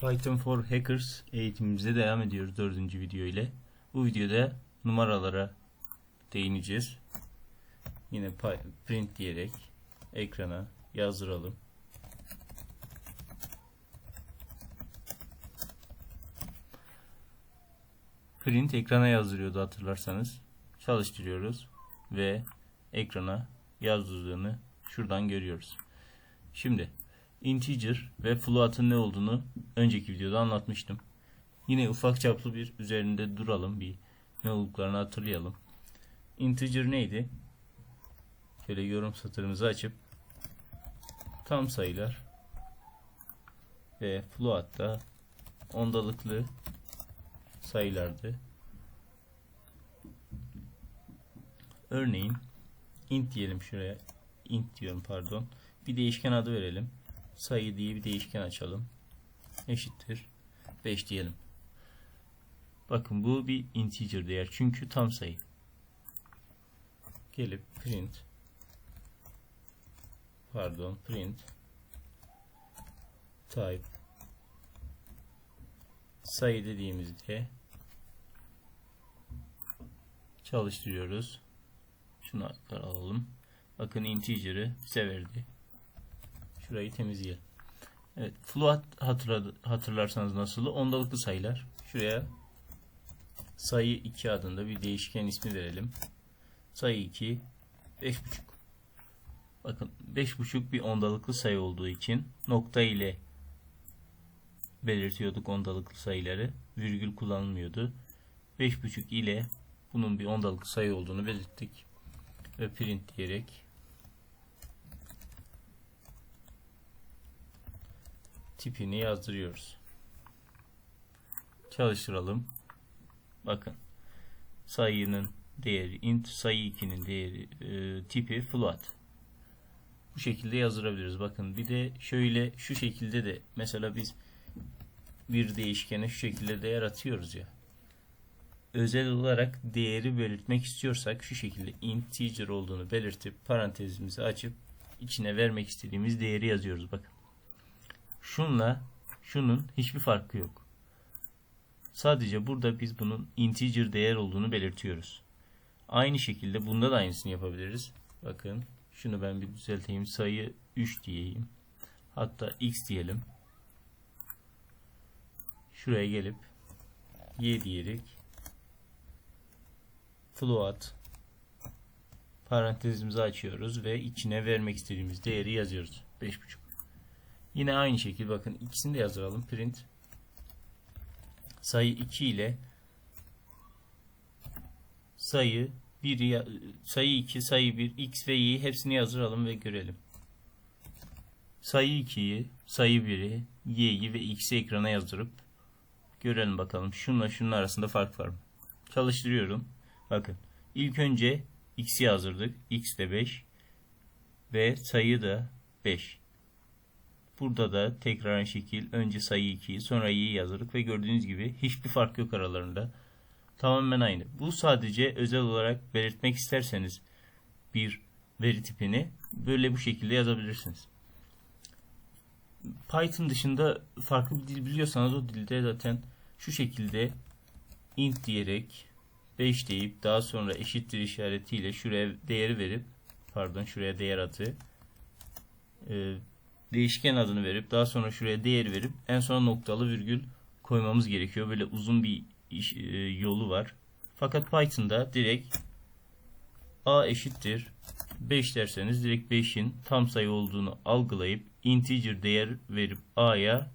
Python for Hackers eğitimimize devam ediyoruz dördüncü video ile. Bu videoda numaralara değineceğiz. Yine print diyerek ekrana yazdıralım. Print ekrana yazdırıyordu hatırlarsanız. Çalıştırıyoruz ve ekrana yazdırdığını şuradan görüyoruz. Şimdi integer ve float'ın ne olduğunu önceki videoda anlatmıştım. Yine ufak çaplı bir üzerinde duralım bir ne olduklarını hatırlayalım. Integer neydi? Şöyle yorum satırımızı açıp tam sayılar ve float da ondalıklı sayılardı. Örneğin int diyelim şuraya. int diyorum pardon. Bir değişken adı verelim. Sayı diye bir değişken açalım. Eşittir 5 diyelim. Bakın bu bir integer değer. Çünkü tam sayı. Gelip print pardon print type sayı dediğimizde çalıştırıyoruz. Şunu alalım. Bakın integer'ı bize verdi. Şurayı temizleyelim. Evet, float hatırladı, hatırlarsanız nasıl? Ondalıklı sayılar. Şuraya sayı 2 adında bir değişken ismi verelim. Sayı 2 5.5. Bakın 5.5 bir ondalıklı sayı olduğu için nokta ile belirtiyorduk ondalıklı sayıları. Virgül kullanılmıyordu. 5.5 ile bunun bir ondalıklı sayı olduğunu belirttik. Ve print diyerek tipini yazdırıyoruz. Çalıştıralım. Bakın sayının değeri int, sayı 2'nin değeri e, tipi float. Bu şekilde yazdırabiliriz. Bakın bir de şöyle şu şekilde de mesela biz bir değişkene şu şekilde değer atıyoruz ya. Özel olarak değeri belirtmek istiyorsak şu şekilde integer olduğunu belirtip parantezimizi açıp içine vermek istediğimiz değeri yazıyoruz. Bakın. Şunla şunun hiçbir farkı yok. Sadece burada biz bunun integer değer olduğunu belirtiyoruz. Aynı şekilde bunda da aynısını yapabiliriz. Bakın şunu ben bir düzelteyim. Sayı 3 diyeyim. Hatta x diyelim. Şuraya gelip y diyerek float parantezimizi açıyoruz ve içine vermek istediğimiz değeri yazıyoruz. 5.5 Yine aynı şekilde bakın ikisini de yazalım. Print sayı 2 ile sayı 1 sayı 2, sayı 1, x ve y'yi hepsini yazdıralım ve görelim. Sayı 2'yi, sayı 1'i, y'yi ve x'i ekrana yazdırıp görelim bakalım. Şunla şunun arasında fark var mı? Çalıştırıyorum. Bakın. ilk önce x'i yazdırdık. x de 5 ve sayı da 5. Burada da tekrar şekil önce sayı 2'yi sonra y'yi yazdırdık ve gördüğünüz gibi hiçbir fark yok aralarında. Tamamen aynı. Bu sadece özel olarak belirtmek isterseniz bir veri tipini böyle bu şekilde yazabilirsiniz. Python dışında farklı bir dil biliyorsanız o dilde zaten şu şekilde int diyerek 5 deyip daha sonra eşittir işaretiyle şuraya değeri verip pardon şuraya değer atı e, değişken adını verip daha sonra şuraya değer verip en son noktalı virgül koymamız gerekiyor. Böyle uzun bir iş, e, yolu var. Fakat Python'da direkt a eşittir 5 derseniz direkt 5'in tam sayı olduğunu algılayıp integer değer verip a'ya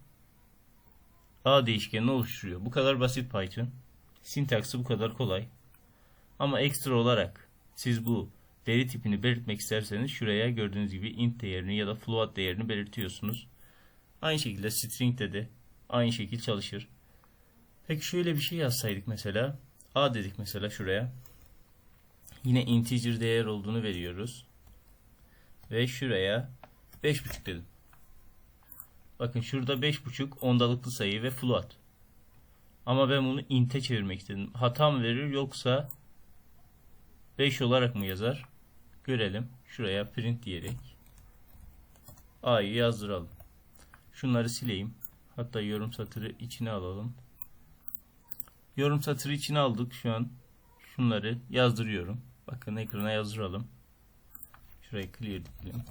a değişkenini oluşturuyor. Bu kadar basit Python. Sintaksi bu kadar kolay. Ama ekstra olarak siz bu veri tipini belirtmek isterseniz şuraya gördüğünüz gibi int değerini ya da float değerini belirtiyorsunuz. Aynı şekilde string'de de aynı şekilde çalışır. Peki şöyle bir şey yazsaydık mesela. A dedik mesela şuraya. Yine integer değer olduğunu veriyoruz. Ve şuraya 5.5 dedim. Bakın şurada 5.5 ondalıklı sayı ve float. Ama ben bunu int'e çevirmek istedim. Hata mı verir yoksa 5 olarak mı yazar? Görelim. Şuraya print diyerek A'yı yazdıralım. Şunları sileyim. Hatta yorum satırı içine alalım. Yorum satırı içine aldık şu an. Şunları yazdırıyorum. Bakın ekrana yazdıralım. Şurayı clear diyelim.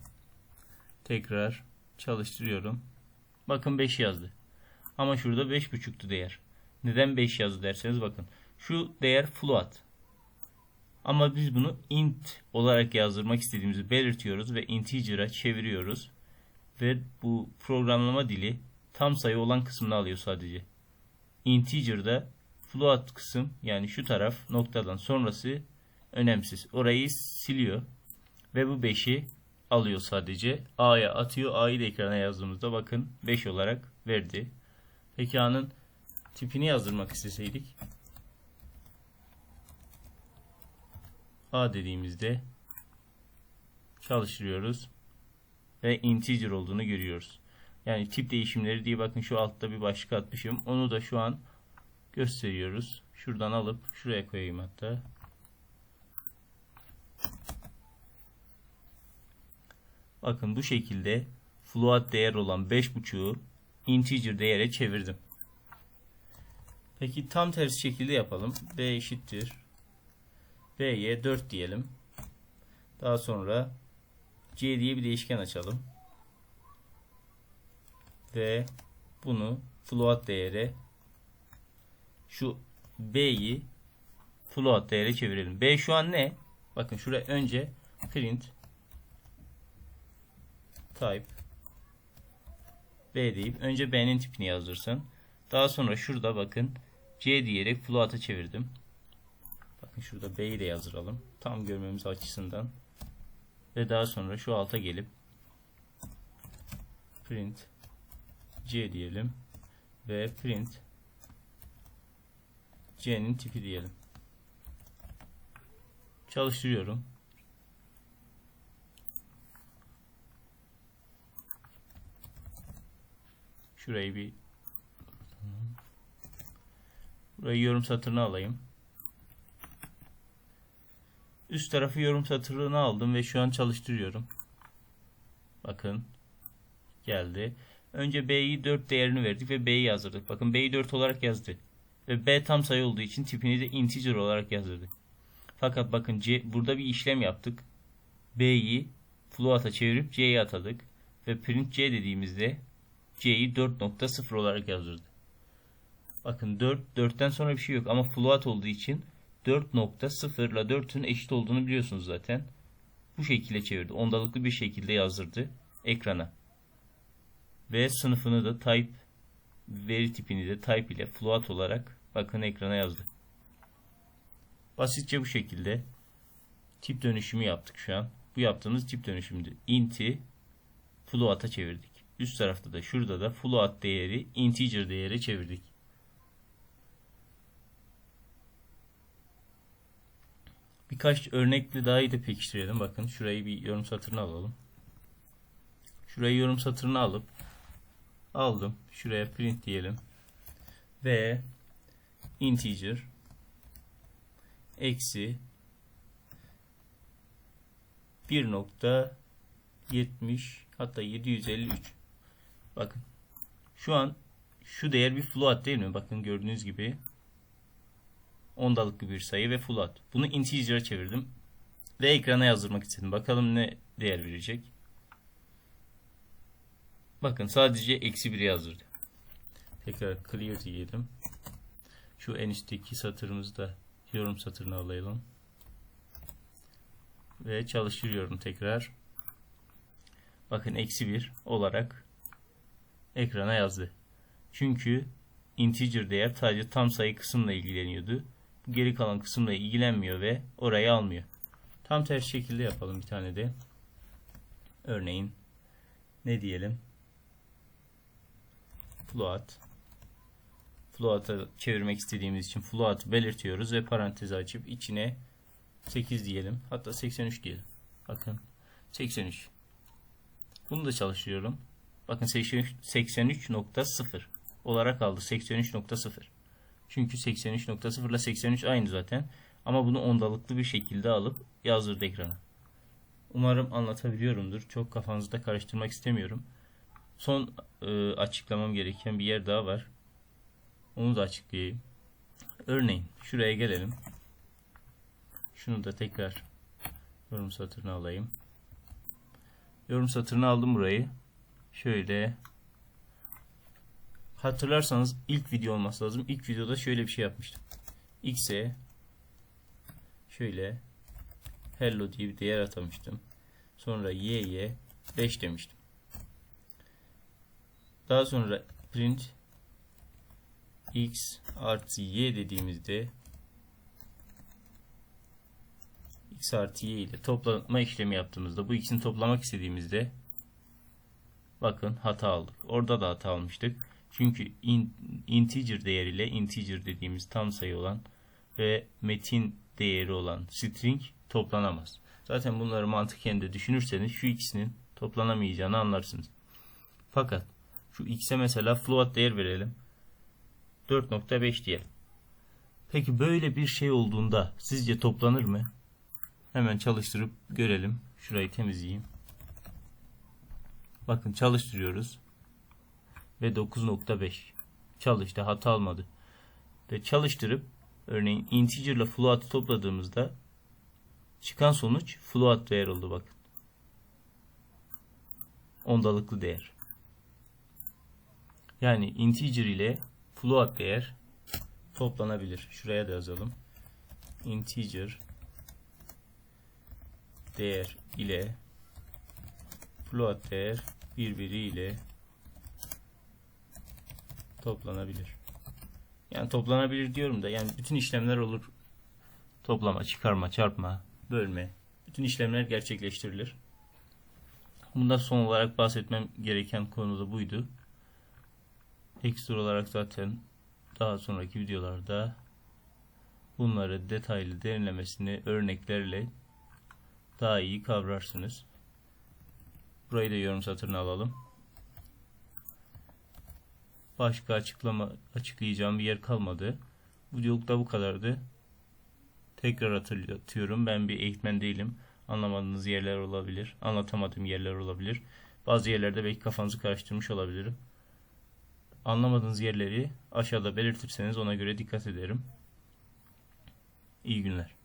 Tekrar çalıştırıyorum. Bakın 5 yazdı. Ama şurada 5.5'tu değer. Neden 5 yazdı derseniz bakın. Şu değer float. Ama biz bunu int olarak yazdırmak istediğimizi belirtiyoruz ve integer'a çeviriyoruz. Ve bu programlama dili tam sayı olan kısmını alıyor sadece. Integer'da float kısım yani şu taraf noktadan sonrası önemsiz. Orayı siliyor ve bu 5'i alıyor sadece. A'ya atıyor. A'yı da ekrana yazdığımızda bakın 5 olarak verdi. Peki A'nın tipini yazdırmak isteseydik A dediğimizde çalıştırıyoruz ve integer olduğunu görüyoruz. Yani tip değişimleri diye bakın şu altta bir başlık atmışım. Onu da şu an gösteriyoruz. Şuradan alıp şuraya koyayım hatta. Bakın bu şekilde float değer olan 5.5'u integer değere çevirdim. Peki tam tersi şekilde yapalım. B eşittir. B'ye 4 diyelim. Daha sonra C diye bir değişken açalım. Ve bunu float değere şu B'yi float değere çevirelim. B şu an ne? Bakın şuraya önce print type B deyip önce B'nin tipini yazdırsın. Daha sonra şurada bakın C diyerek float'a çevirdim. Şurada B'yi de yazdıralım. Tam görmemiz açısından. Ve daha sonra şu alta gelip print C diyelim ve print C'nin tipi diyelim. Çalıştırıyorum. Şurayı bir Burayı yorum satırına alayım. Üst tarafı yorum satırına aldım ve şu an çalıştırıyorum. Bakın geldi. Önce B'yi 4 değerini verdik ve B'yi yazdırdık. Bakın B'yi 4 olarak yazdı. Ve B tam sayı olduğu için tipini de integer olarak yazdırdık. Fakat bakın C, burada bir işlem yaptık. B'yi float'a çevirip C'ye atadık. Ve print C dediğimizde C'yi 4.0 olarak yazdırdı. Bakın 4, 4'ten sonra bir şey yok ama float olduğu için 4.0 ile 4'ün eşit olduğunu biliyorsunuz zaten. Bu şekilde çevirdi. Ondalıklı bir şekilde yazdırdı ekrana. Ve sınıfını da type veri tipini de type ile float olarak bakın ekrana yazdı. Basitçe bu şekilde tip dönüşümü yaptık şu an. Bu yaptığımız tip dönüşümdü. Int'i float'a çevirdik. Üst tarafta da şurada da float değeri integer değere çevirdik. Birkaç örnekle daha iyi de pekiştirelim. Bakın şurayı bir yorum satırına alalım. Şurayı yorum satırına alıp aldım. Şuraya print diyelim. Ve integer eksi 1.70 hatta 753 bakın şu an şu değer bir float değil mi? Bakın gördüğünüz gibi ondalıklı bir sayı ve float. Bunu integer'a çevirdim. Ve ekrana yazdırmak istedim. Bakalım ne değer verecek. Bakın sadece eksi 1 yazdırdı. Tekrar clear diyelim. Şu en üstteki satırımızı da yorum satırına alayım. Ve çalıştırıyorum tekrar. Bakın eksi 1 olarak ekrana yazdı. Çünkü integer değer sadece tam sayı kısımla ilgileniyordu geri kalan kısımla ilgilenmiyor ve orayı almıyor. Tam tersi şekilde yapalım bir tane de. Örneğin ne diyelim? Float. Float'a çevirmek istediğimiz için float belirtiyoruz ve parantezi açıp içine 8 diyelim. Hatta 83 diyelim. Bakın 83. Bunu da çalıştırıyorum. Bakın 83.0 olarak aldı. 83.0. Çünkü 83.0 ile 83 aynı zaten. Ama bunu ondalıklı bir şekilde alıp yazdırdı ekrana. Umarım anlatabiliyorumdur. Çok kafanızda karıştırmak istemiyorum. Son e, açıklamam gereken bir yer daha var. Onu da açıklayayım. Örneğin şuraya gelelim. Şunu da tekrar yorum satırına alayım. Yorum satırına aldım burayı. Şöyle hatırlarsanız ilk video olması lazım. İlk videoda şöyle bir şey yapmıştım. X'e şöyle hello diye bir değer atamıştım. Sonra y'ye 5 demiştim. Daha sonra print x artı y dediğimizde x artı y ile toplama işlemi yaptığımızda bu ikisini toplamak istediğimizde bakın hata aldık. Orada da hata almıştık. Çünkü in, integer değeriyle integer dediğimiz tam sayı olan ve metin değeri olan string toplanamaz. Zaten bunları mantıken de düşünürseniz şu ikisinin toplanamayacağını anlarsınız. Fakat şu x'e mesela float değer verelim. 4.5 diyelim. Peki böyle bir şey olduğunda sizce toplanır mı? Hemen çalıştırıp görelim. Şurayı temizleyeyim. Bakın çalıştırıyoruz. Ve 9.5 çalıştı hata almadı. Ve çalıştırıp örneğin integer ile float'ı topladığımızda çıkan sonuç float değer oldu bakın. Ondalıklı değer. Yani integer ile float değer toplanabilir. Şuraya da yazalım. Integer değer ile float değer birbiriyle toplanabilir. Yani toplanabilir diyorum da yani bütün işlemler olur. Toplama, çıkarma, çarpma, bölme. Bütün işlemler gerçekleştirilir. Bunda son olarak bahsetmem gereken konu da buydu. Ekstra olarak zaten daha sonraki videolarda bunları detaylı derinlemesine örneklerle daha iyi kavrarsınız. Burayı da yorum satırına alalım. Başka açıklama açıklayacağım bir yer kalmadı. Bu videolukta bu kadardı. Tekrar hatırlatıyorum. Ben bir eğitmen değilim. Anlamadığınız yerler olabilir. Anlatamadığım yerler olabilir. Bazı yerlerde belki kafanızı karıştırmış olabilirim. Anlamadığınız yerleri aşağıda belirtirseniz ona göre dikkat ederim. İyi günler.